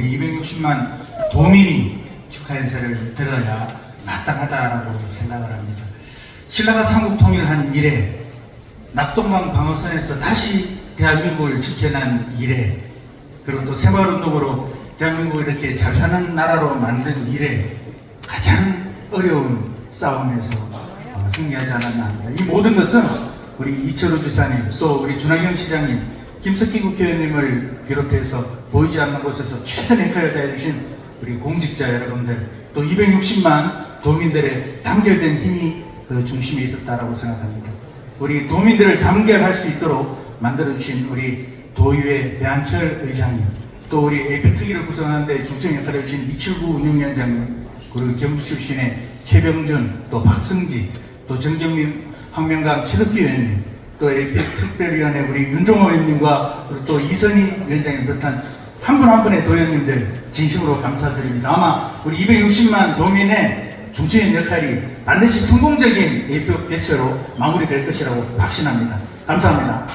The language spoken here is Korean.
우리 260만 도민이 축하 인사를 들어야 마땅하다라고 생각을 합니다. 신라가 삼국 통일한 이래 낙동강 방어선에서 다시 대한민국을 지켜낸 이래 그리고 또 새마을운동으로 대한민국을 이렇게 잘 사는 나라로 만든 이래 가장 어려운 싸움에서 어, 승리하지 않았나 합니다. 이 모든 것은 우리 이철우 주사님 또 우리 준하경 시장님 김석기 국회의원님을 비롯해서 보이지 않는 곳에서 최선의 역할을 다해주신 우리 공직자 여러분들 또 260만 도민들의 단결된 힘이 그 중심에 있었다라고 생각합니다. 우리 도민들을 단결할 수 있도록 만들어주신 우리 도의회 배한철 의장님, 또 우리 APEC 특위를 구성하는데 중점 역할을 해주신 이철구 운영위원장님, 그리고 경북 출신의 최병준, 또 박승지, 또 정경민, 황명강, 최덕기 의원님, 또 APEC 특별위원회 우리 윤종호 의원님과 그리고 또 이선희 위원장님 비롯한 한 분 한 분의 도의원님들 진심으로 감사드립니다. 아마 우리 260만 도민의 중추인 역할이 반드시 성공적인 예표 개최로 마무리될 것이라고 확신합니다. 감사합니다.